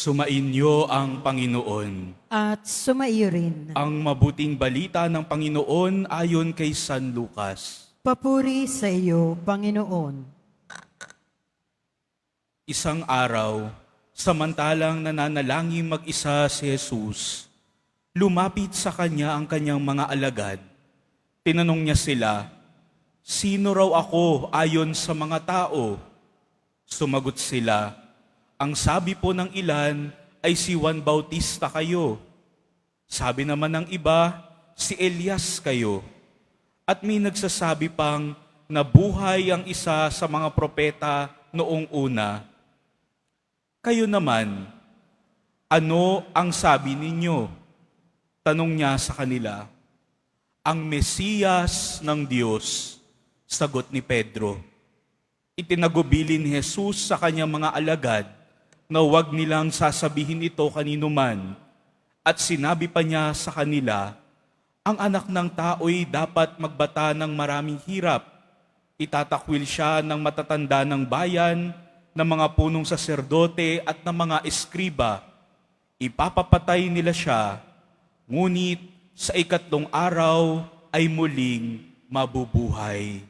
Sumainyo ang Panginoon. at sumaiyo rin. Ang mabuting balita ng Panginoon ayon kay San Lucas. Papuri sa iyo, Panginoon. Isang araw, samantalang nananalangin mag-isa si Jesus, lumapit sa kanya ang kanyang mga alagad. Tinanong niya sila, Sino raw ako ayon sa mga tao? Sumagot sila, Ang sabi po ng ilan ay si Juan Bautista kayo. Sabi naman ng iba, si Elias kayo. At may nagsasabi pang nabuhay ang isa sa mga propeta noong una. Kayo naman, ano ang sabi ninyo? Tanong niya sa kanila. Ang Mesiyas ng Diyos, sagot ni Pedro. Itinagubilin ni Jesus sa kanyang mga alagad na huwag nilang sasabihin ito kanino man. At sinabi pa niya sa kanila, ang anak ng tao'y dapat magbata ng maraming hirap. Itatakwil siya ng matatanda ng bayan, ng mga punong saserdote at ng mga eskriba. Ipapapatay nila siya, ngunit sa ikatlong araw ay muling mabubuhay.